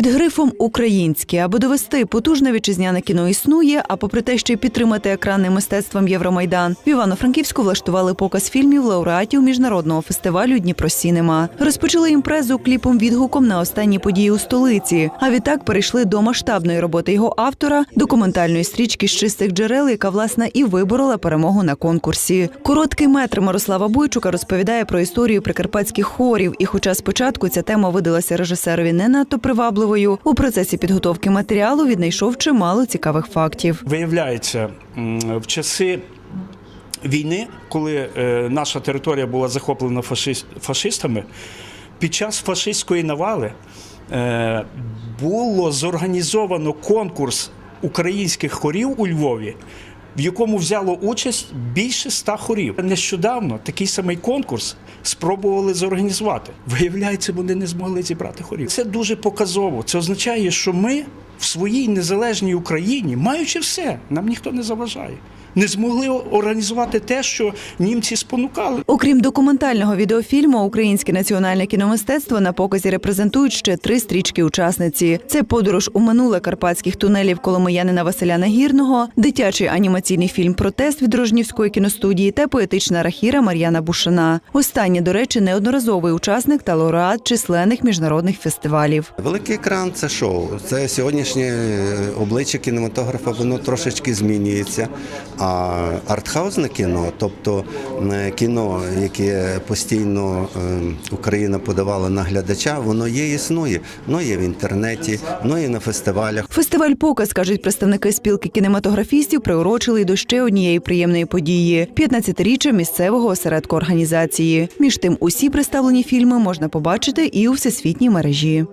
Під грифом українське, аби довести потужне вітчизняне кіно існує. А попри те, що й підтримати екранним мистецтвом Євромайдан, в Івано-Франківську влаштували показ фільмів лауреатів міжнародного фестивалю Дніпро Сінема. Розпочали імпрезу кліпом відгуком на останні події у столиці. А відтак перейшли до масштабної роботи його автора, документальної стрічки з чистих джерел, яка власне і виборола перемогу на конкурсі. Короткий метр Мирослава Бойчука розповідає про історію прикарпатських хорів. І, хоча спочатку ця тема видалася режисерові не надто привабливою, у процесі підготовки матеріалу віднайшов чимало цікавих фактів. Виявляється, в часи війни, коли е, наша територія була захоплена фашист- фашистами, під час фашистської навали е, було зорганізовано конкурс українських хорів у Львові. В якому взяло участь більше ста хорів. Нещодавно такий самий конкурс спробували зорганізувати. Виявляється, вони не змогли зібрати хорів. Це дуже показово. Це означає, що ми в своїй незалежній Україні, маючи все, нам ніхто не заважає. Не змогли організувати те, що німці спонукали. Окрім документального відеофільму, українське національне кіномистецтво на показі репрезентують ще три стрічки учасниці: це подорож у минуле карпатських тунелів коломиянина Василя Нагірного, дитячий анімаційний фільм Протест від Рожнівської кіностудії та поетична рахіра Мар'яна Бушина. Останнє, до речі, неодноразовий учасник та лауреат численних міжнародних фестивалів. Великий екран це шоу. Це сьогоднішнє е, обличчя кінематографа, воно трошечки змінюється. А артхаузне кіно, тобто кіно, яке постійно е, Україна подавала на глядача, воно є, існує. Воно є в інтернеті, воно є на фестивалях. Фестиваль показ кажуть представники спілки кінематографістів, приурочили до ще однієї приємної події 15-річчя місцевого осередку організації. Між тим, усі представлені фільми можна побачити і у всесвітній мережі.